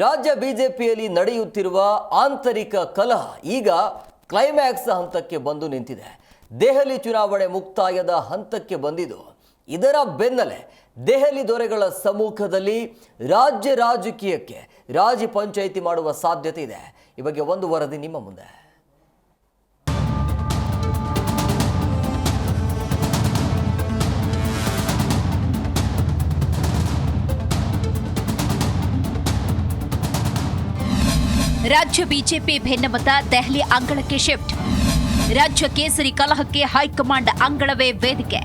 ರಾಜ್ಯ ಬಿಜೆಪಿಯಲ್ಲಿ ನಡೆಯುತ್ತಿರುವ ಆಂತರಿಕ ಕಲಹ ಈಗ ಕ್ಲೈಮ್ಯಾಕ್ಸ್ ಹಂತಕ್ಕೆ ಬಂದು ನಿಂತಿದೆ. ದೆಹಲಿ ಚುನಾವಣೆ ಮುಕ್ತಾಯದ ಹಂತಕ್ಕೆ ಬಂದಿದ್ದು, ಇದರ ಬೆನ್ನಲ್ಲೇ ದೆಹಲಿ ದೊರೆಗಳ ಸಮ್ಮುಖದಲ್ಲಿ ರಾಜ್ಯ ರಾಜಕೀಯಕ್ಕೆ ರಾಜಿ ಪಂಚಾಯಿತಿ ಮಾಡುವ ಸಾಧ್ಯತೆ ಇದೆ. ಈ ಬಗ್ಗೆ ಒಂದು ವರದಿ ನಿಮ್ಮ ಮುಂದೆ. ರಾಜ್ಯ ಬಿಜೆಪಿ ಭಿನ್ನಮತ ದೆಹಲಿ ಅಂಗಳಕ್ಕೆ ಶಿಫ್ಟ್. ರಾಜ್ಯ ಕೇಸರಿ ಕಲಹಕ್ಕೆ ಹೈಕಮಾಂಡ್ ಅಂಗಳವೇ ವೇದಿಕೆ.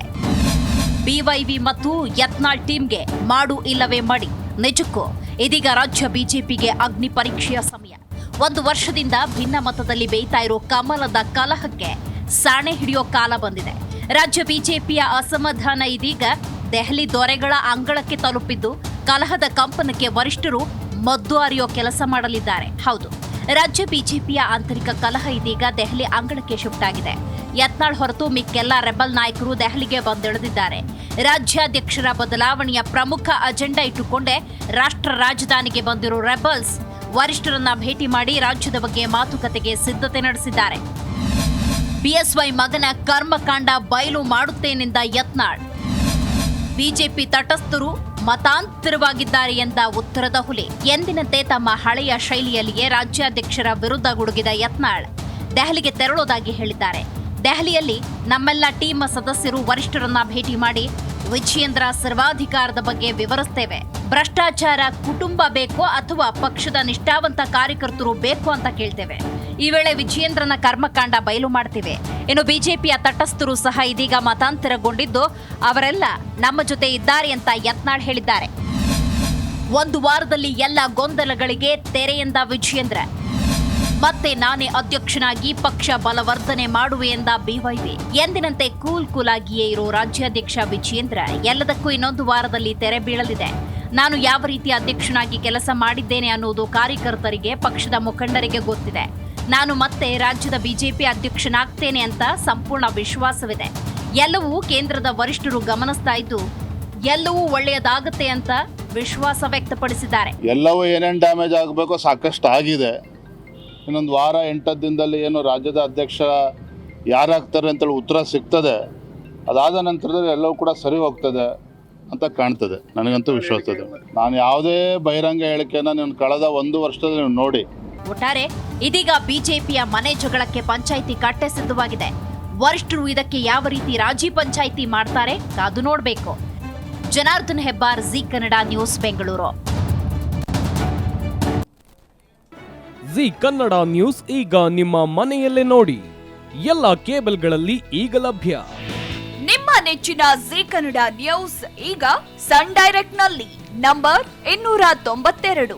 ಬಿವೈವಿ ಮತ್ತು ಯತ್ನಾಳ್ ಟೀಮ್ಗೆ ಮಾಡು ಇಲ್ಲವೇ ಮಡಿ. ನಿಜಕ್ಕೂ, ಇದೀಗ ರಾಜ್ಯ ಬಿಜೆಪಿಗೆ ಅಗ್ನಿ ಪರೀಕ್ಷೆಯ ಸಮಯ. ಒಂದು ವರ್ಷದಿಂದ ಭಿನ್ನ ಮತದಲ್ಲಿ ಬೇಯ್ತಾ ಇರೋ ಕಮಲದ ಕಲಹಕ್ಕೆ ಸಾಣೆ ಹಿಡಿಯೋ ಕಾಲ ಬಂದಿದೆ. ರಾಜ್ಯ ಬಿಜೆಪಿಯ ಅಸಮಾಧಾನ ಇದೀಗ ದೆಹಲಿ ದೊರೆಗಳ ಅಂಗಳಕ್ಕೆ ತಲುಪಿದ್ದು, ಕಲಹದ ಕಂಪನಕ್ಕೆ ವರಿಷ್ಠರು ಮದ್ದು ಅರಿಯೋ ಕೆಲಸ ಮಾಡಲಿದ್ದಾರೆ. ಹೌದು, ರಾಜ್ಯ ಬಿಜೆಪಿಯ ಆಂತರಿಕ ಕಲಹ ಇದೀಗ ದೆಹಲಿ ಅಂಗಳಕ್ಕೆ ಶಿಫ್ಟ್ ಆಗಿದೆ. ಯತ್ನಾಳ್ ಹೊರತು ಮಿಕ್ಕೆಲ್ಲ ರೆಬಲ್ ನಾಯಕರು ದೆಹಲಿಗೆ ಬಂದಿಳಿದಿದ್ದಾರೆ. ರಾಜ್ಯಾಧ್ಯಕ್ಷರ ಬದಲಾವಣೆಯ ಪ್ರಮುಖ ಅಜೆಂಡಾ ಇಟ್ಟುಕೊಂಡೇ ರಾಷ್ಟ್ರ ರಾಜಧಾನಿಗೆ ಬಂದಿರೋ ರೆಬಲ್ಸ್ ವರಿಷ್ಠರನ್ನ ಭೇಟಿ ಮಾಡಿ ರಾಜ್ಯದ ಬಗ್ಗೆ ಮಾತುಕತೆಗೆ ಸಿದ್ಧತೆ ನಡೆಸಿದ್ದಾರೆ. ಬಿಎಸ್ವೈ ಮಗನ ಕರ್ಮಕಾಂಡ ಬಯಲು ಮಾಡುತ್ತೇನೆಂದ ಯತ್ನಾಳ್. ಬಿಜೆಪಿ ತಟಸ್ಥರು ಮತಾಂತರವಾಗಿದ್ದಾರೆ ಎಂದ ಉತ್ತರದ ಹುಲಿ. ಎಂದಿನಂತೆ ತಮ್ಮ ಹಳೆಯ ಶೈಲಿಯಲ್ಲಿಯೇ ರಾಜ್ಯಾಧ್ಯಕ್ಷರ ವಿರುದ್ಧ ಗುಡುಗಿದ ಯತ್ನಾಳ್. ದೆಹಲಿಗೆ ತೆರಳೋದಾಗಿ ಹೇಳಿದ್ದಾರೆ. ದೆಹಲಿಯಲ್ಲಿ ನಮ್ಮೆಲ್ಲ ಟೀಮ್ ಸದಸ್ಯರು ವರಿಷ್ಠರನ್ನ ಭೇಟಿ ಮಾಡಿ ವಿಜಯೇಂದ್ರ ಸರ್ವಾಧಿಕಾರದ ಬಗ್ಗೆ ವಿವರಿಸ್ತೇವೆ. ಭ್ರಷ್ಟಾಚಾರ ಕುಟುಂಬ ಬೇಕೋ ಅಥವಾ ಪಕ್ಷದ ನಿಷ್ಠಾವಂತ ಕಾರ್ಯಕರ್ತರು ಬೇಕೋ ಅಂತ ಕೇಳ್ತೇವೆ. ಈ ವೇಳೆ ವಿಜಯೇಂದ್ರನ ಕರ್ಮಕಾಂಡ ಬಯಲು ಮಾಡ್ತಿವೆ ಇನ್ನು ಬಿಜೆಪಿಯ ತಟಸ್ಥರು ಸಹ ಇದೀಗ ಮತಾಂತರಗೊಂಡಿದ್ದು, ಅವರೆಲ್ಲ ನಮ್ಮ ಜೊತೆ ಇದ್ದಾರೆ ಅಂತ ಯತ್ನಾಳ್ ಹೇಳಿದ್ದಾರೆ. ಒಂದು ವಾರದಲ್ಲಿ ಎಲ್ಲ ಗೊಂದಲಗಳಿಗೆ ತೆರೆಯಿಂದ ವಿಜಯೇಂದ್ರ. ಮತ್ತೆ ನಾನೇ ಅಧ್ಯಕ್ಷನಾಗಿ ಪಕ್ಷ ಬಲವರ್ಧನೆ ಮಾಡುವೆ ಎಂದ ಬಿವೈವಿ ಎಂದಿನಂತೆ ಕೂಲ್ ಕೂಲ್ ಆಗಿಯೇ ಇರೋ ರಾಜ್ಯಾಧ್ಯಕ್ಷ ವಿಜಯೇಂದ್ರ ಎಲ್ಲದಕ್ಕೂ ಇನ್ನೊಂದು ವಾರದಲ್ಲಿ ತೆರೆ ಬೀಳಲಿದೆ. ನಾನು ಯಾವ ರೀತಿ ಅಧ್ಯಕ್ಷನಾಗಿ ಕೆಲಸ ಮಾಡಿದ್ದೇನೆ ಅನ್ನೋದು ಕಾರ್ಯಕರ್ತರಿಗೆ, ಪಕ್ಷದ ಮುಖಂಡರಿಗೆ ಗೊತ್ತಿದೆ. ನಾನು ಮತ್ತೆ ರಾಜ್ಯದ ಬಿಜೆಪಿ ಅಧ್ಯಕ್ಷನಾಗ್ತೇನೆ ಅಂತ ಸಂಪೂರ್ಣ ವಿಶ್ವಾಸವಿದೆ. ಎಲ್ಲವೂ ಕೇಂದ್ರದ ವರಿಷ್ಠರು ಗಮನಿಸ್ತಾ ಇದ್ದು, ಎಲ್ಲವೂ ಒಳ್ಳೆಯದಾಗುತ್ತೆ ಅಂತ ವಿಶ್ವಾಸ ವ್ಯಕ್ತಪಡಿಸಿದ್ದಾರೆ. ಎಲ್ಲವೂ ಏನೇನು ಡ್ಯಾಮೇಜ್ ಆಗಬೇಕೋ ಸಾಕಷ್ಟು ಆಗಿದೆ. ಇನ್ನೊಂದು ವಾರ ಎಂಟತ್ತು ದಿನದಲ್ಲಿ ಏನು ರಾಜ್ಯದ ಅಧ್ಯಕ್ಷ ಯಾರಾಗ್ತಾರೆ ಅಂತೇಳಿ ಉತ್ತರ ಸಿಗ್ತದೆ. ಅದಾದ ನಂತರದಲ್ಲಿ ಎಲ್ಲವೂ ಕೂಡ ಸರಿ ಹೋಗ್ತದೆ ಅಂತ ಕಾಣ್ತದೆ. ನನಗಂತೂ ವಿಶ್ವಾಸ ನಾನು ಯಾವುದೇ ಬಹಿರಂಗ ಹೇಳಿಕೆನ ನೀವು ಕಳೆದ ಒಂದು ವರ್ಷದಲ್ಲಿ ನೀವು ನೋಡಿ. ಒಟ್ಟಾರೆ ಇದೀಗ ಬಿಜೆಪಿಯ ಮನೆ ಜಗಳಕ್ಕೆ ಪಂಚಾಯಿತಿ ಕಟ್ಟೆ ಸಿದ್ಧವಾಗಿದೆ. ವರಿಷ್ಠರು ಇದಕ್ಕೆ ಯಾವ ರೀತಿ ರಾಜಿ ಪಂಚಾಯಿತಿ ಮಾಡ್ತಾರೆ ಕಾದು ನೋಡಬೇಕು. Janardan Hebbar Zee Kannada news Bengaluru. Zee Kannada news ಈಗ ನಿಮ್ಮ ಮನೆಯಲ್ಲೇ ನೋಡಿ. ಎಲ್ಲ ಕೇಬಲ್ಗಳಲ್ಲಿ ಈಗ ಲಭ್ಯ. ನಿಮ್ಮ ನೆಚ್ಚಿನ ಜಿ ಕನ್ನಡ ನ್ಯೂಸ್ ಈಗ ಸನ್ ಡೈರೆಕ್ಟ್ನಲ್ಲಿ ನಂಬರ್ ಇನ್ನೂರ ತೊಂಬತ್ತೆರಡು.